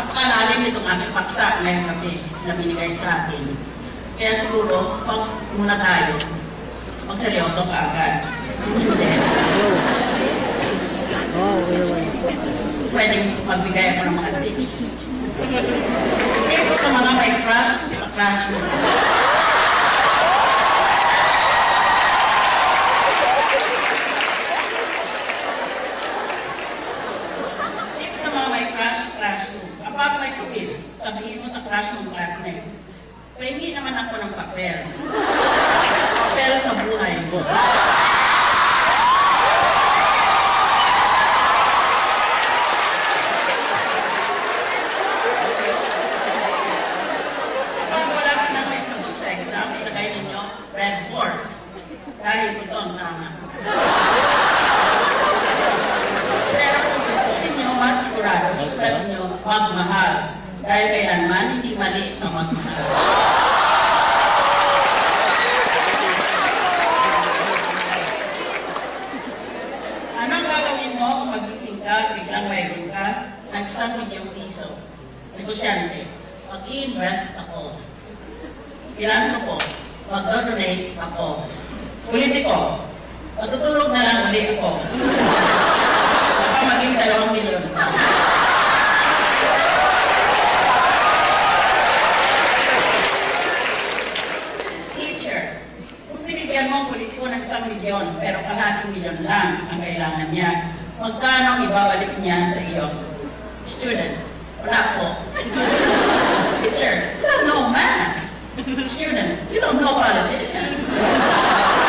napakalalim nitong aming paksa ngayong gabi na binigay sa atin. Kaya siguro, pag muna tayo, magseryoso ka agad. Pwedeng magbigay ako ng mga tips. Ito sa mga may crush sa crush mo. Ito sa mga may crush, crush Kapag may quiz, sabihin mo sa crush mong classmate, pahingi naman ako ng papel. Papel sa buhay mo. Dahil ito ang tama. Magmahal. Dahil kailanman hindi maliit na magmahal. Anong gagawin mo kung magising ka, biglang mayroon ka, ng isang milyong piso? Negosyante, mag-i-invest ako. Ilan ko? Mag-donate ako. Politiko, matutulog na lang ulit ako. Baka maging dalawang milyon. Teacher, kung binigyan mo ng isang milyon, pero kalahating milyon lang ang kailangan niya, magkano ibabalik niya sa iyo? Student, wala po. Teacher, you don't know math. Student, you don't know politics.